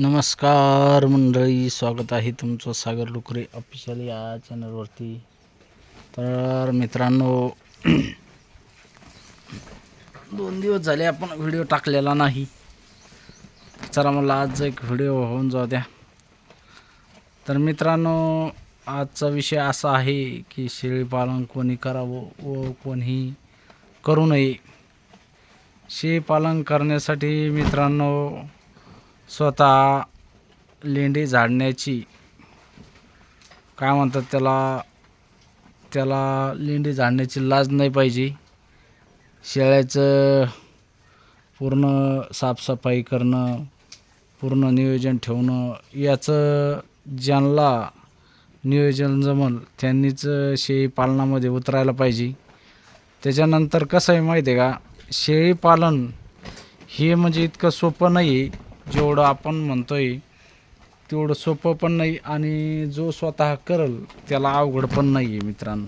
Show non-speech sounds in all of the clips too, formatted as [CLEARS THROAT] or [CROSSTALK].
नमस्कार मंडळी स्वागत आहे तुमचं सागर लुकरे ऑफिशियल या चॅनलवरती तर मित्रांनो [CLEARS THROAT] दोन दिवस झाले आपण व्हिडिओ टाकलेला नाही. चला मला आज एक व्हिडिओ होऊन जाऊ द्या. तर मित्रांनो आजचा विषय असा आहे की शेळीपालन कोणी करावं व कोणी करू नये. शेळीपालन करण्यासाठी मित्रांनो स्वतः लेंडी झाडण्याची. काय म्हणतात त्याला? त्याला लेंडी झाडण्याची लाज नाही पाहिजे. शेळ्याचं पूर्ण साफसफाई करणं पूर्ण नियोजन ठेवणं याचं ज्यांना नियोजन जमल त्यांनीच शेळी पालनामध्ये उतरायला पाहिजे. त्याच्यानंतर कसं आहे माहिती आहे का? शेळीपालन हे म्हणजे इतकं सोपं नाही आहे जेवढं आपण म्हणतोय तेवढं सोपं पण नाही आणि जो स्वतः करल त्याला अवघड पण नाही आहे मित्रांनो.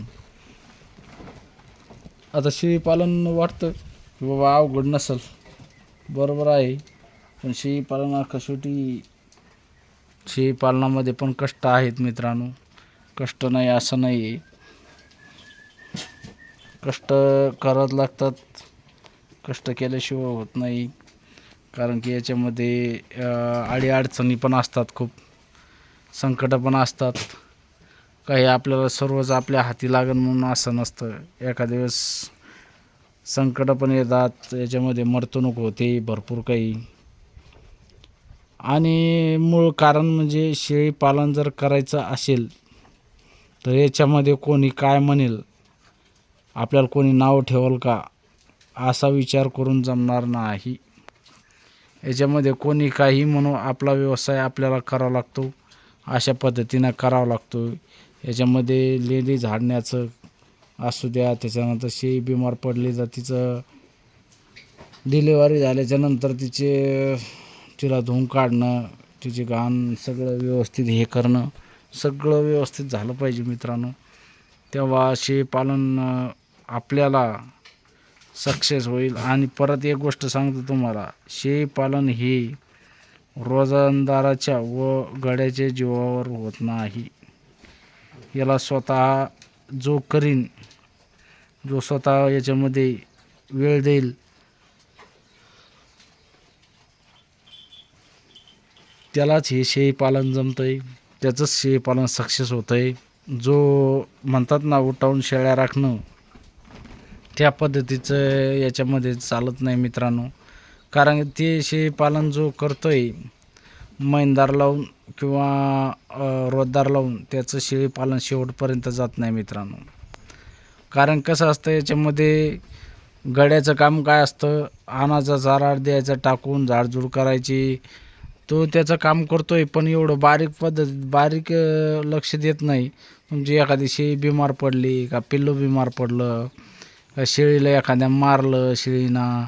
आता शेळीपालन वाटतं की बाबा अवघड नसल. बरोबर आहे पण शेळीपालना कसोटी शेळीपालनामध्ये पण कष्ट आहेत मित्रांनो. कष्ट नाही असं नाही आहे कष्ट करत लागतात कष्ट केल्याशिवाय होत नाही. कारण की याच्यामध्ये अडीअडचणी पण असतात खूप. संकटं पण असतात. काही आपल्याला सर्वच आपल्या हाती लागण म्हणून असं नसतं. एखाद्या वेळेस संकटं पण येतात याच्यामध्ये मर्तणूक होते भरपूर काही. आणि मूळ कारण म्हणजे शेळीपालन जर करायचं असेल तर याच्यामध्ये कोणी काय म्हणेल? आपल्याला कोणी नाव ठेवल का? असा विचार करून जमणार नाही. याच्यामध्ये कोणी काही म्हणून आपला व्यवसाय आपल्याला करावा लागतो अशा पद्धतीनं करावा लागतो याच्यामध्ये लेंदी झाडण्याचं असू द्या त्याच्यानंतर शेळी बिमार पडली तर तिचं डिलेवरी झाल्याच्यानंतर तिचे तिला धुवून काढणं तिचे घाण सगळं व्यवस्थित हे करणं सगळं व्यवस्थित झालं पाहिजे मित्रांनो. तेव्हा शेळीपालन आपल्याला सक्सेस होईल. आणि परत एक गोष्ट सांगतो तुम्हाला. शेळीपालन हे रोजंदाराच्या व गड्याच्या जीवावर होत नाही. याला स्वतः जो करीन जो स्वतः याच्यामध्ये वेळ देईल त्यालाच हे शेळीपालन जमतं आहे त्याचंच शेळीपालन सक्सेस होतं आहे जो म्हणतात ना उठावून शेळ्या राखणं त्या पद्धतीचं याच्यामध्ये चालत नाही मित्रांनो. कारण ते शेळीपालन जो करतो आहे मैनदार लावून किंवा रोजदार लावून त्याचं शेळीपालन शेवटपर्यंत जात नाही मित्रांनो. कारण कसं असतं याच्यामध्ये गड्याचं काम काय असतं आणाचा चारा द्यायचा टाकून झाडझूड करायची. तो त्याचं काम करतो आहे पण एवढं बारीक पद्धत बारीक लक्ष देत नाही. तुमची एखादी शेळी बिमार पडली का पिल्लू बिमार पडलं का शेळीला एखाद्या मारलं शेळीना.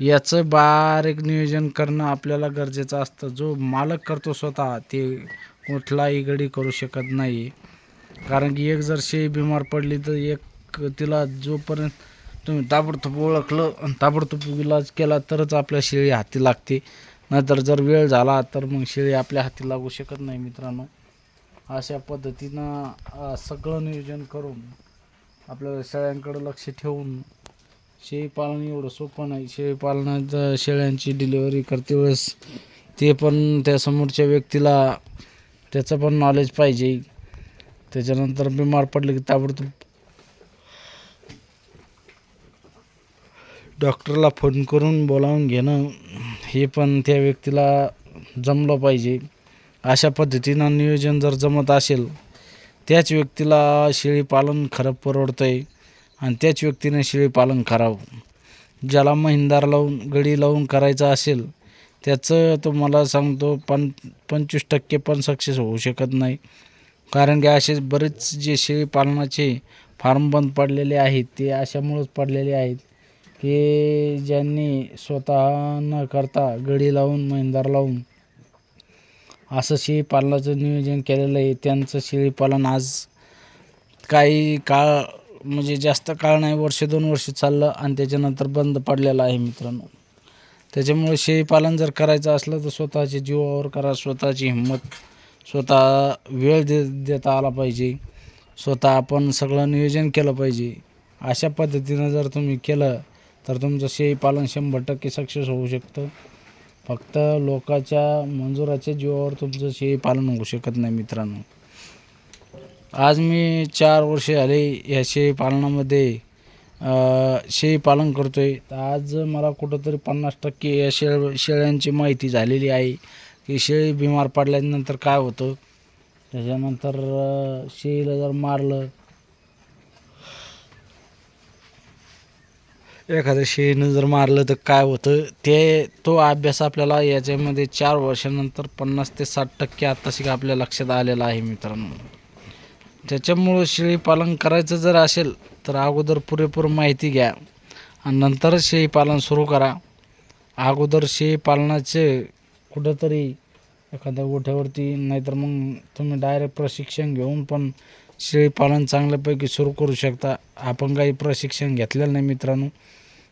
याचं बारीक नियोजन करणं आपल्याला गरजेचं असतं. जो मालक करतो स्वतः ते कुठलाही गडी करू शकत नाही. कारण की एक जर शेळी बिमार पडली तर एक तिला जोपर्यंत तुम्ही ताबडतोब ओळखलं आणि ताबडतोब इलाज केला तरच आपल्या शेळी हाती लागते. नाहीतर जर वेळ झाला तर मग शेळी आपल्या हाती लागू शकत नाही मित्रांनो. अशा पद्धतीनं सगळं नियोजन करून आपल्याला शेळ्यांकडं लक्ष ठेवून शेळीपालन एवढं सोपं नाही. शेळीपालनात शेळ्यांची डिलिव्हरी करते वेळेस ते पण त्या समोरच्या व्यक्तीला त्याचं पण नॉलेज पाहिजे. त्याच्यानंतर बिमार पडले की ताबडतोब डॉक्टरला फोन करून बोलावून घेणं हे पण त्या व्यक्तीला जमलं पाहिजे. अशा पद्धतीनं नियोजन जर जमत असेल त्याच व्यक्तीला शेळीपालन खरं परवडतं आहे आणि त्याच व्यक्तीने शेळीपालन करावं. ज्याला महिंदार लावून गडी लावून करायचं असेल त्याचं तुम्हाला सांगतो पण पंचवीस टक्के पण सक्सेस होऊ शकत नाही. कारण की असे बरेच जे शेळीपालनाचे फार्म बंद पडलेले आहेत ते अशामुळंच पडलेले आहेत की ज्यांनी स्वतः न करता गडी लावून महिंदार लावून असं शेळीपालनाचं नियोजन केलेलं आहे. त्यांचं शेळीपालन आज काही काळ म्हणजे जास्त काळ नाही वर्ष दोन वर्ष चाललं आणि त्याच्यानंतर बंद पडलेलं आहे मित्रांनो. त्याच्यामुळे शेळीपालन जर करायचं असलं तर स्वतःच्या जीवावर करा स्वतःची हिंमत स्वतः वेळ दे देता आला पाहिजे. स्वतः आपण सगळं नियोजन केलं पाहिजे. अशा पद्धतीनं जर तुम्ही केलं तर तुमचं शेळीपालन शंभर टक्के सक्सेस होऊ शकतं. फक्त लोकाच्या मंजुराच्या जीवावर तुमचं शेळीपालन होऊ शकत नाही मित्रांनो. आज मी चार वर्षे झाले या शेळीपालनामध्ये अ, शेळीपालन करतो आहे तर आज मला कुठंतरी पन्नास टक्के या शेळ शेळ्यांची माहिती झालेली आहे की शेळी बिमार पडल्यानंतर काय होतं? त्याच्यानंतर शेळीला जर मारलं एखाद्या शेळीनं जर मारलं तर काय होतं? ते तो अभ्यास आपल्याला याच्यामध्ये चार वर्षानंतर पन्नास ते साठ टक्के आत्ताशी आपल्या लक्षात आलेला आहे मित्रांनो. त्याच्यामुळं शेळीपालन करायचं जर असेल तर अगोदर पुरेपूर माहिती घ्या आणि नंतरच शेळीपालन सुरू करा. अगोदर शेळीपालनाचे कुठंतरी एखाद्या गोठ्यावरती नाहीतर मग तुम्ही डायरेक्ट प्रशिक्षण घेऊन पण शेळीपालन चांगल्यापैकी सुरू करू शकता. आपण काही प्रशिक्षण घेतलेलं नाही मित्रांनो.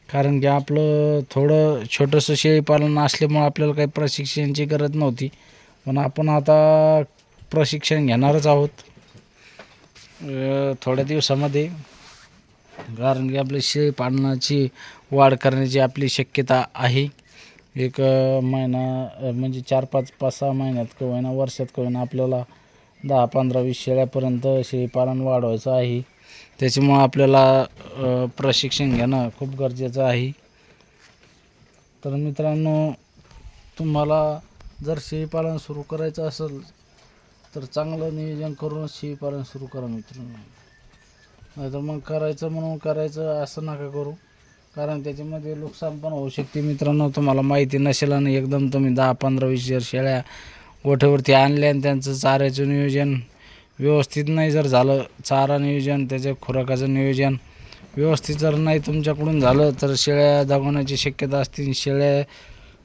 कारण की आपलं थोडं छोटंसं शेळीपालन असल्यामुळं आपल्याला काही प्रशिक्षणाची गरज नव्हती. पण आपण आता प्रशिक्षण घेणारच आहोत. थोड्या दिवसामध्ये. कारण की आपली शेळीपालनाची वाढ करण्याची आपली शक्यता आहे. एक महिना म्हणजे चार पाच पाच सहा महिन्यात किंवा होईना वर्षात किंवा होईना आपल्याला दहा पंधरा वीस शेळ्यापर्यंत शेळीपालन वाढवायचं आहे. त्याच्यामुळं आपल्याला प्रशिक्षण घेणं खूप गरजेचं आहे. तर मित्रांनो तुम्हाला जर शेळीपालन सुरू करायचं असेल तर चांगलं नियोजन करूनच शेळीपालन सुरू करा मित्रांनो. नाहीतर मग करायचं म्हणून करायचं असं नका करू. कारण त्याच्यामध्ये नुकसान पण होऊ शकते मित्रांनो. तुम्हाला माहिती नसेल आणि एकदम तुम्ही दहा पंधरा वीस जर शेळ्या गोठ्यावरती आणले आणि त्यांचं चाऱ्याचं नियोजन व्यवस्थित नाही जर झालं चारा नियोजन त्याच्या खुराकाचं नियोजन व्यवस्थित जर नाही तुमच्याकडून झालं तर शेळ्या दगवण्याची शक्यता असते. शेळ्या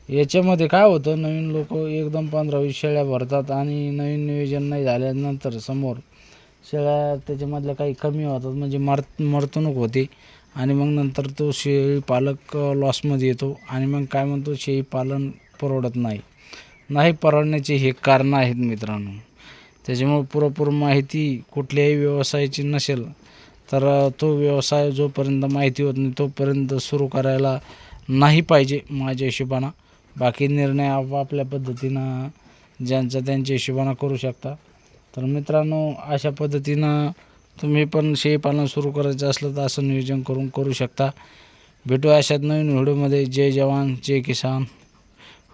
याच्यामध्ये काय होतं नवीन लोक एकदम पंधरा वीस शेळ्या भरतात आणि नवीन नियोजन नाही झाल्यानंतर समोर शेळ्या त्याच्यामधल्या काही कमी होतात म्हणजे मर मरतणूक होते. आणि मग नंतर तो शेळी पालक लॉसमध्ये येतो. आणि मग काय म्हणतो शेळी पालन परवडत नाही. नाही परवडण्याचे हे कारणं आहेत मित्रांनो. त्याच्यामुळे पुरेपूर माहिती कुठल्याही व्यवसायाची नसेल तर तो व्यवसाय जोपर्यंत माहिती होत नाही तोपर्यंत सुरू करायला नाही पाहिजे माझ्या हिशोबानं. बाकी निर्णय आपापल्या पद्धतीनं ज्यांचा त्यांच्या हिशोबानं करू शकता. तर मित्रांनो अशा पद्धतीनं तुम्ही पण शेळीपालन सुरू करायचं असलं तर असं नियोजन करून करू शकता. भेटू अशात नवीन व्हिडिओमध्ये. जय जवान जय किसान.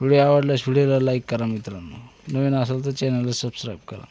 व्हिडिओ आवडल्यास व्हिडिओला लाईक करा मित्रांनो. नवीन असेल तर चॅनलला सबस्क्राईब करा.